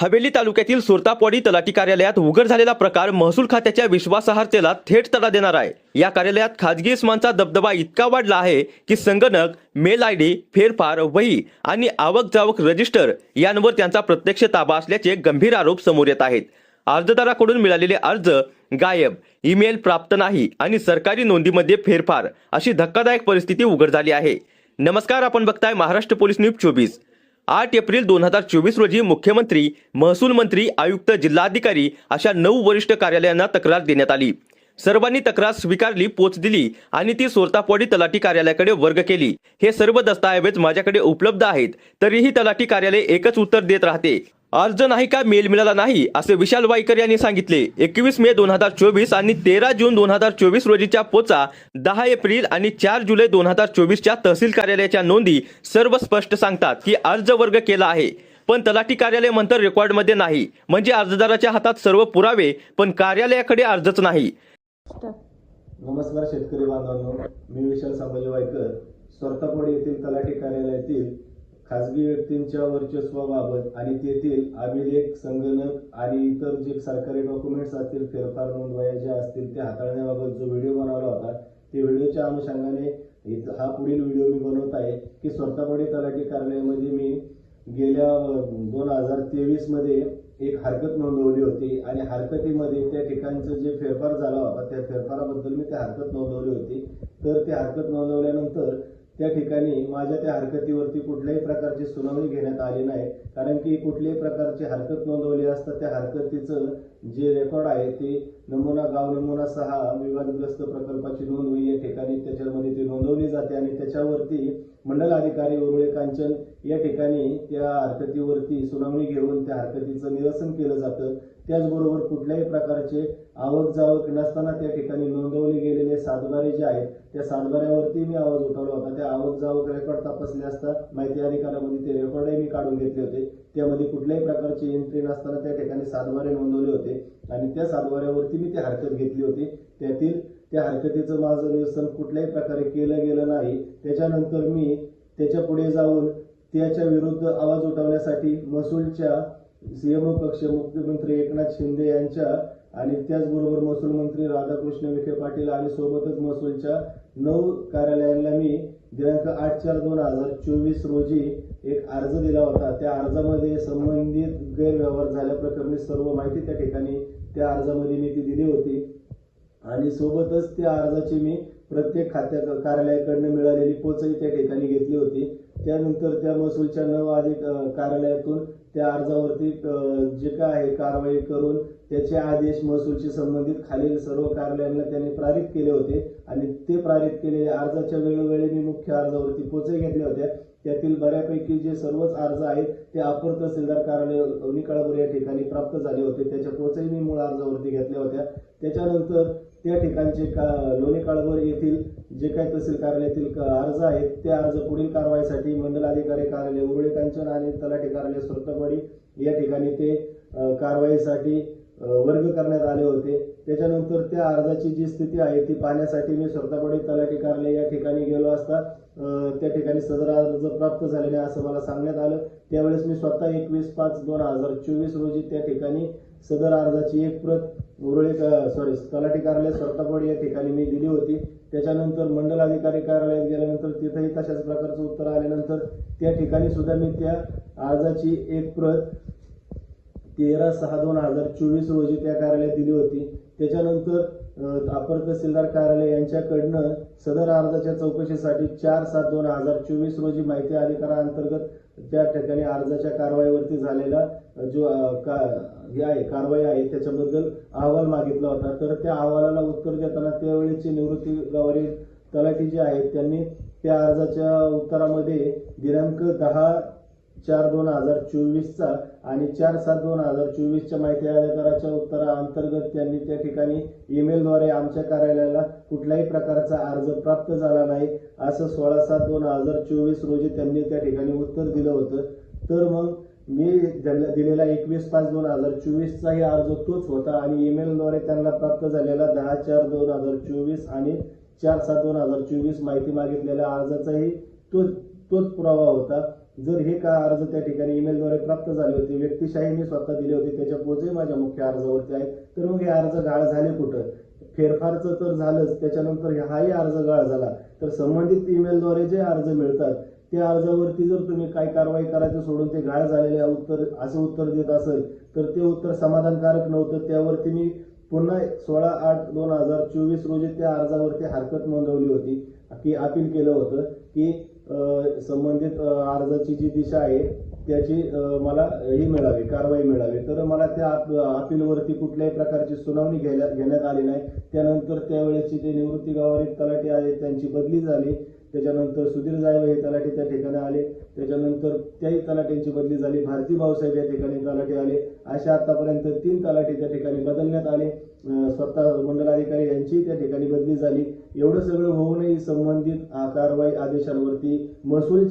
हवेली तालुक्यातील सुरतापवाडी तलाठी कार्यालयात उघड झालेला प्रकार महसूल खात्याच्या विश्वासार्हतेला थेट तडा देणार आहे. या कार्यालयात खाजगी इस्मांचा दबदबा इतका वाढला आहे की संगणक मेल आय डी फेरफार वही आणि आवक जावक रजिस्टर यांवर त्यांचा प्रत्यक्ष ताबा असल्याचे गंभीर आरोप समोर येत आहेत. अर्जदाराकडून मिळालेले अर्ज गायब ईमेल प्राप्त नाही आणि सरकारी नोंदीमध्ये फेरफार अशी धक्कादायक परिस्थिती उघड झाली आहे. नमस्कार आपण बघताय महाराष्ट्र पोलीस न्यूज चोवीस. आठ एप्रिल दोन हजार चोवीस रोजी मुख्यमंत्री महसूल मंत्री आयुक्त जिल्हाधिकारी अशा नऊ वरिष्ठ कार्यालयांना तक्रार देण्यात आली. सर्वांनी तक्रार स्वीकारली पोच दिली आणि ती सोरतापवाडी तलाठी कार्यालयाकडे वर्ग केली. हे सर्व दस्तऐवज माझ्याकडे उपलब्ध आहेत तरीही तलाठी कार्यालय एकच उत्तर देत राहते. अर्ज नाही का मेल मिळाला नाही असे विशाल वाईकर यांनी सांगितले. एकवीस मे दोन हजार चोवीस आणि तेरा जून दोन हजार चोवीस रोजीच्या पोचा दहा एप्रिल आणि चार जुलै दोन हजार चोवीसच्या तहसील कार्यालयाच्या नोंदी सर्व स्पष्ट सांगतात की अर्ज वर्ग केला आहे. पण तलाठी कार्यालय म्हणतं रेकॉर्डमध्ये नाही. म्हणजे अर्जदाराच्या हातात सर्व पुरावे पण कार्यालयाकडे अर्जच नाही. नमस्कार शेतकरी बांधवांनो मी विशाल संभाजी वायकर येथील तलाठी कार्यालयातील खासगी व्यक्तींच्या वर्चस्वाबाबत आणि तेथील अभिलेख संगणक आणि इतर जे सरकारी डॉक्युमेंट्स असतील फेरफार नोंदवाया ज्या असतील ते हाताळण्याबाबत जो व्हिडिओ बनवला होता ते व्हिडिओच्या अनुषंगाने इथं हा पुढील व्हिडिओ मी बनवत आहे की स्वरतापवाडी तलाठी कार्यालयामध्ये मी गेल्या दोन हजार तेवीसमध्ये एक हरकत नोंदवली होती आणि हरकतीमध्ये त्या ठिकाणचं जे फेरफार झाला होता त्या फेरफाराबद्दल मी त्या हरकत नोंदवली होती. तर ती हरकत नोंदवल्यानंतर त्या ठिकाणी माझ्या त्या हरकतीवरती कुठल्याही प्रकारची सुनावणी घेण्यात आली नाही. कारण की कुठल्याही प्रकारची हरकत नोंदवली असता त्या हरकतीचं जे रेकॉर्ड आहे ते नमुना गाव नमुना सहा विवादग्रस्त प्रकल्पाची नोंद या ठिकाणी त्याच्यामध्ये ती नोंदवली जाते आणि त्याच्यावरती मंडल अधिकारी उरुळे कांचन या ठिकाणी त्या हरकतीवरती सुनावणी घेऊन त्या हरकतीचं निरसन केलं जातं. त्याचबरोबर कुठल्याही प्रकारचे आवक जावक नसताना त्या ठिकाणी नोंदवले गेलेले सातबारे जे आहेत त्या सातबाऱ्यावरती मी आवाज उठवला होता. त्या आवक जावक रेकॉर्ड तपासले असता माहिती अधिकारामध्ये ते रेकॉर्डही मी काढून घेतले होते. त्यामध्ये कुठल्याही प्रकारची एंट्री नसताना त्या ठिकाणी सातबारे नोंदवले होते. आणि त्या सातबाऱ्यावरती मी ती हरकत घेतली होती. त्यातील त्या हरकतीचं माझं निरसन कुठल्याही प्रकारे केलं गेलं नाही. त्याच्यानंतर मी त्याच्या पुढे जाऊन त्याच्या विरुद्ध आवाज उठवण्यासाठी महसूलच्या सीएमओ कक्ष मुख्यमंत्री एकनाथ शिंदे यांच्या आणि त्याचबरोबर महसूल मंत्री राधाकृष्ण विखे पाटील आणि सोबतच महसूलच्या नऊ कार्यालयांना मी दिनांक आठ चार दोन हजार चोवीस रोजी एक अर्ज दिला होता. त्या अर्जामध्ये संबंधित गैरव्यवहार झाल्याप्रकरणी सर्व माहिती त्या ठिकाणी त्या अर्जामध्ये मी ती दिली होती. आणि सोबतच त्या अर्जाची मी प्रत्येक खात्या कार्यालयाकडनं मिळालेली पोचही त्या ठिकाणी घेतली होती. त्यानंतर त्या महसूलच्या नव अधिक कार्यालयातून त्या अर्जावरती जे काय आहे कारवाई करून त्याचे आदेश महसूलशी संबंधित खालील सर्व कार्यालयांना त्यांनी पारित केले होते. आणि ते पारित केलेले अर्जाच्या वेळोवेळी मी मुख्य अर्जावरती पोचही घेतल्या होत्या. त्यातील बऱ्यापैकी जे सर्वच अर्ज आहेत ते अपर तहसीलदार कार्यालय लोणी या ठिकाणी प्राप्त झाले होते. त्याच्या पोचही मी मूळ अर्जावरती घेतल्या होत्या. त्याच्यानंतर त्या ठिकाणचे का लोणी काळभर येथील जे काही तहसील कार्यालयातील अर्ज आहेत ते अर्ज पुढील कारवाईसाठी मंडल अधिकारी कार्यालय उरुळे कांचन आणि तलाठी कार्यालय सुरतवाडी या ठिकाणी ते कारवाईसाठी वर्ग करण्यात आले होते. त्याच्यानंतर त्या अर्जाची जी स्थिती आहे ती पाहण्यासाठी मी सुरतापाडी तलाठी कार्यालय या ठिकाणी गेलो असता त्या ठिकाणी सदर अर्ज प्राप्त झाले नाही असं मला सांगण्यात आलं. त्यावेळेस मी स्वतः एकवीस पाच दोन हजार चोवीस रोजी त्या ठिकाणी सदर अर्जाची एक प्रत उरळे सॉरी तलाठी कार्यालय स्वतःपड या ठिकाणी मी दिली होती. त्याच्यानंतर मंडल अधिकारी कार्यालयात गेल्यानंतर तिथेही तशाच प्रकारचं उत्तर आल्यानंतर त्या ठिकाणी सुद्धा मी त्या अर्जाची एक प्रत तेरा सहा दोन हजार चोवीस रोजी त्या कार्यालयात दिली होती. त्याच्यानंतर अपर तहसीलदार कार्यालय यांच्याकडनं सदर अर्जाच्या चौकशीसाठी चार सात दोन हजार चोवीस रोजी माहिती अधिकाराअंतर्गत त्या ठिकाणी अर्जाच्या कारवाईवरती झालेला जो का हे आहे कारवाई आहे त्याच्याबद्दल अहवाल मागितला होता. तर त्या अहवालाला उत्तर देताना त्यावेळेचे निवृत्ती गवारी तलाठी जे आहेत त्यांनी त्या अर्जाच्या उत्तरामध्ये दिनांक दहा चार दोन हजार चोवीसचा आणि चार सात दोन हजार चोवीसच्या माहिती अधिकाराच्या उत्तराअंतर्गत त्यांनी त्या ठिकाणी ईमेलद्वारे आमच्या कार्यालयाला कुठल्याही प्रकारचा अर्ज प्राप्त झाला नाही. असं सोळा सात दोन हजार चोवीस रोजी त्यांनी त्या ठिकाणी उत्तर दिलं होतं. तर मग मी दिलेला एकवीस पाच दोन हजार चोवीसचाही अर्ज तोच होता आणि ईमेलद्वारे त्यांना प्राप्त झालेला दहा चार दोन हजार चोवीस आणि चार सात दोन हजार चोवीस माहिती मागितलेल्या अर्जाचाही तोच तोच पुरावा होता. जर हे का अर्ज त्या ठिकाणी ईमेलद्वारे प्राप्त झाले होते व्यक्तिशाही मी स्वतः दिले होते त्याच्या पोचही माझ्या मुख्य अर्जावरती आहेत तर मग हे अर्ज गाळ झाले कुठं? फेरफारचं तर झालंच त्याच्यानंतर हाही अर्ज गाळ झाला. तर संबंधित ईमेलद्वारे जे अर्ज मिळतात त्या अर्जावरती जर तुम्ही काय कारवाई करायचं सोडून ते गाळ झालेले उत्तर असं उत्तर देत असेल तर ते उत्तर समाधानकारक नव्हतं. त्यावरती मी पुन्हा सोळा आठ दोन हजार चोवीस रोजी त्या अर्जावरती हरकत नोंदवली होती की अपील केलं होतं की संबंधित अर्जाची जी दिशा आहे त्याची मला हे मिळावी कारवाई मिळावी. तर मला त्या अपीलवरती कुठल्याही प्रकारची सुनावणी घ्यायला घेण्यात आली नाही. त्यानंतर त्यावेळेची जे निवृत्ती गावारीत तलाठी आहेत त्यांची बदली झाली. त्याच्यानंतर सुधीर जायव हे तलाठी त्या ठिकाणी आले. त्याच्यानंतर त्याही तलाठ्यांची बदली झाली. भारती भाऊसाहेब या ठिकाणी तलाठी आले. अशा आतापर्यंत तीन तलाठी त्या ठिकाणी बदलण्यात आले. स्वतः मंडलाधिकारी यांची त्या ठिकाणी बदली झाली. एवढं सगळं होऊनही संबंधित कारवाई आदेशांवरती महसूल